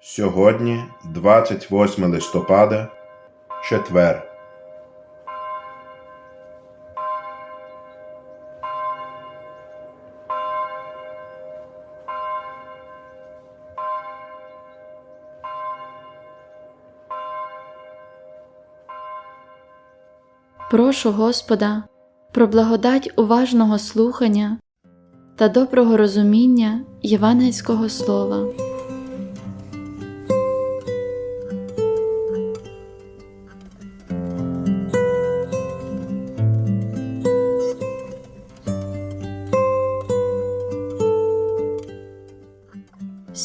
Сьогодні 28 листопада, четвер. Прошу Господа про благодать уважного слухання та доброго розуміння євангельського слова.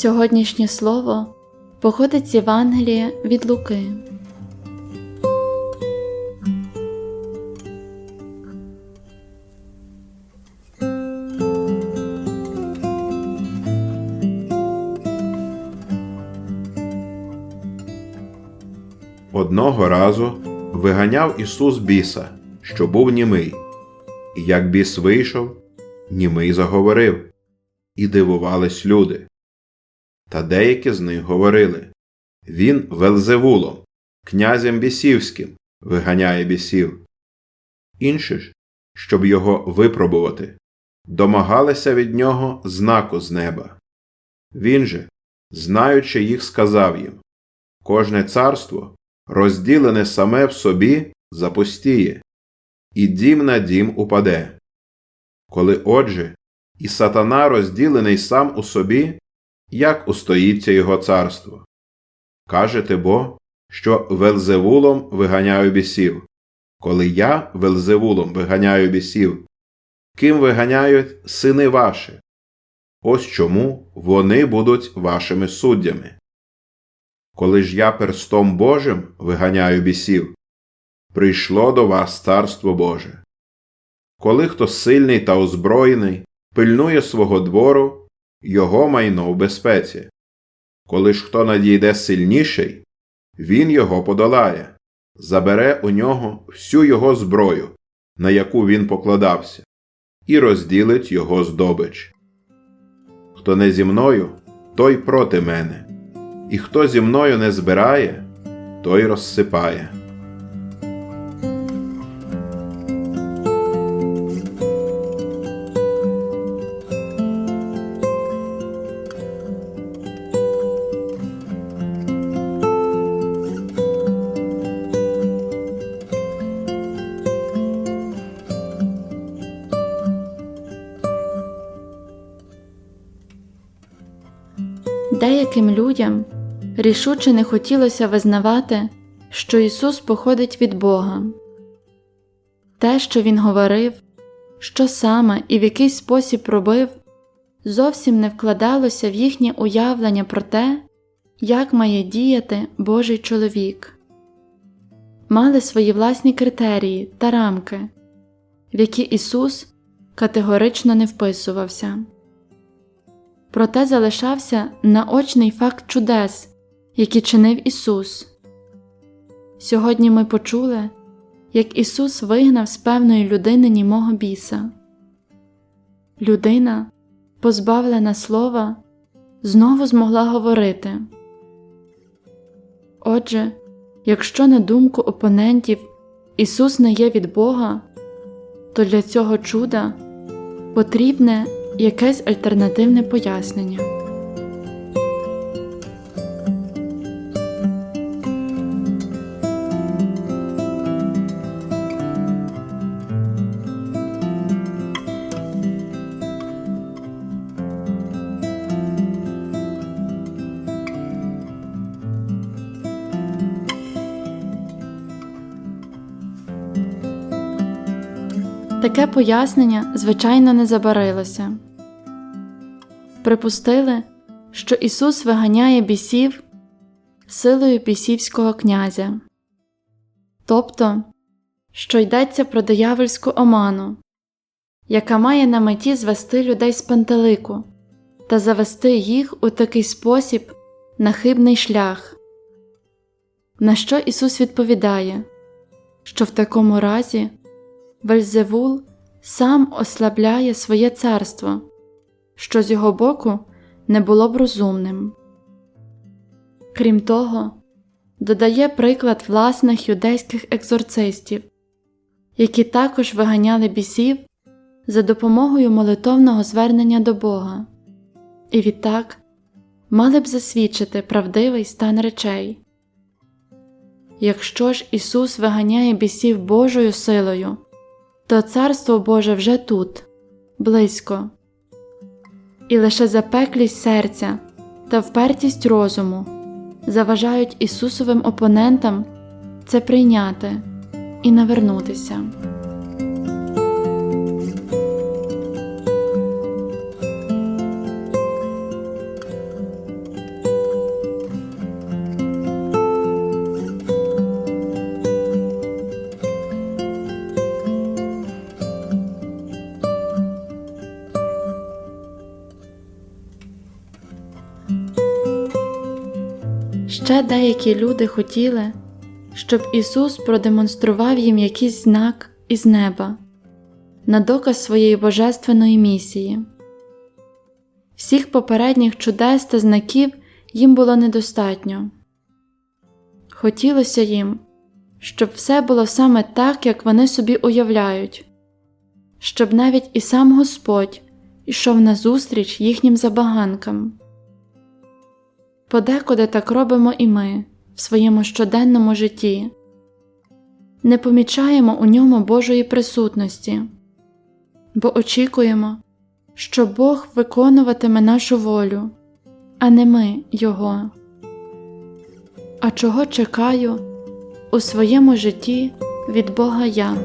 Сьогоднішнє слово походить з Євангелія від Луки. Одного разу виганяв Ісус біса, що був німий. І як біс вийшов, німий заговорив, і дивувались люди. Та деякі з них говорили Він Велзевулом, князем бісівським, виганяє бісів. Інші ж, щоб його випробувати, домагалися від нього знаку з неба. Він же, знаючи їх, сказав їм Кожне царство, розділене саме в собі, запустіє, і дім на дім упаде. Коли отже, і сатана розділений сам у собі, як устоїться його царство? Кажете бо, що Велзевулом виганяю бісів, коли я Велзевулом виганяю бісів, ким виганяють сини ваші? Ось чому вони будуть вашими суддями. Коли ж я перстом Божим виганяю бісів, прийшло до вас царство Боже. Коли хто сильний та озброєний пильнує свого двору, його майно в безпеці. Коли ж хто надійде сильніший, він його подолає, забере у нього всю його зброю, на яку він покладався, і розділить його здобич. Хто не зі мною, той проти мене, і хто зі мною не збирає, той розсипає. Деяким людям рішуче не хотілося визнавати, що Ісус походить від Бога. Те, що Він говорив, що саме і в який спосіб робив, зовсім не вкладалося в їхнє уявлення про те, як має діяти Божий чоловік. Мали свої власні критерії та рамки, в які Ісус категорично не вписувався проте залишався наочний факт чудес, які чинив Ісус. Сьогодні ми почули, як Ісус вигнав з певної людини німого біса. Людина, позбавлена слова, знову змогла говорити. Отже, якщо на думку опонентів Ісус не є від Бога, то для цього чуда потрібне якесь альтернативне пояснення. Таке пояснення, звичайно, не забарилося. Припустили, що Ісус виганяє бісів силою бісівського князя, тобто, що йдеться про диявольську оману, яка має на меті звести людей з пантелику та завести їх у такий спосіб на хибний шлях. На що Ісус відповідає, що в такому разі Вельзевул сам ослабляє своє царство, що з його боку не було б розумним. Крім того, додає приклад власних юдейських екзорцистів, які також виганяли бісів за допомогою молитовного звернення до Бога, і відтак мали б засвідчити правдивий стан речей. Якщо ж Ісус виганяє бісів Божою силою, то Царство Боже вже тут, близько, і лише запеклість серця та впертість розуму заважають Ісусовим опонентам це прийняти і навернутися. Ще деякі люди хотіли, щоб Ісус продемонстрував їм якийсь знак із неба на доказ своєї божественної місії. Всіх попередніх чудес та знаків їм було недостатньо. Хотілося їм, щоб все було саме так, як вони собі уявляють, щоб навіть і сам Господь ішов назустріч їхнім забаганкам. Подекуди так робимо і ми в своєму щоденному житті, не помічаємо у ньому Божої присутності, бо очікуємо, що Бог виконуватиме нашу волю, а не ми Його. А чого чекаю у своєму житті від Бога я?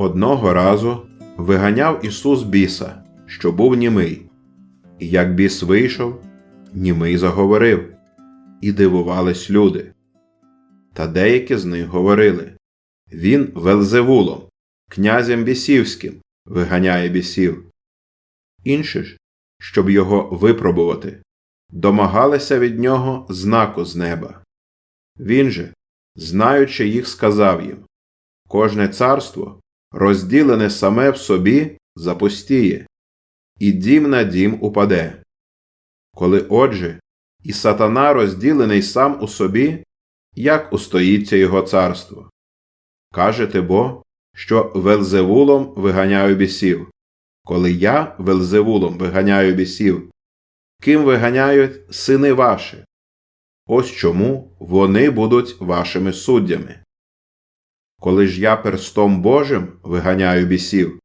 Одного разу виганяв Ісус біса, що був німий. І як біс вийшов, німий заговорив, і дивувались люди. Та деякі з них говорили Він Велзевулом, князем бісівським, виганяє бісів. Інші ж, щоб його випробувати, домагалися від нього знаку з неба. Він же, знаючи їх, сказав їм Кожне царство розділене саме в собі запустіє, і дім на дім упаде. Коли отже, і сатана розділений сам у собі, як устоїться його царство? Кажете бо, що Велзевулом виганяю бісів, коли я Велзевулом виганяю бісів, ким виганяють сини ваші? Ось чому вони будуть вашими суддями. Коли ж я перстом Божим виганяю бісів,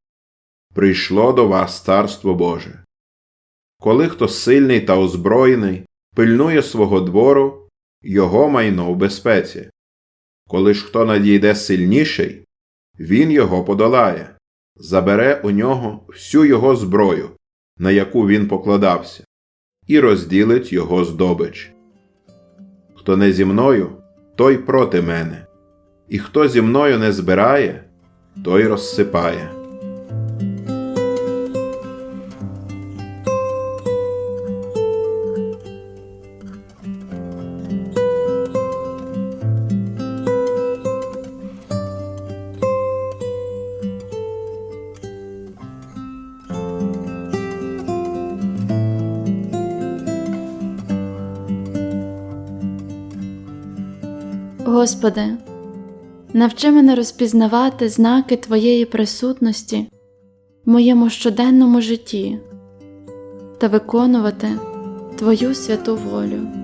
прийшло до вас царство Боже. Коли хто сильний та озброєний пильнує свого двору, його майно в безпеці. Коли ж хто надійде сильніший, він його подолає, забере у нього всю його зброю, на яку він покладався, і розділить його здобич. Хто не зі мною, той проти мене і хто зі мною не збирає, той розсипає. Господи, навчи мене розпізнавати знаки Твоєї присутності в моєму щоденному житті та виконувати Твою святу волю.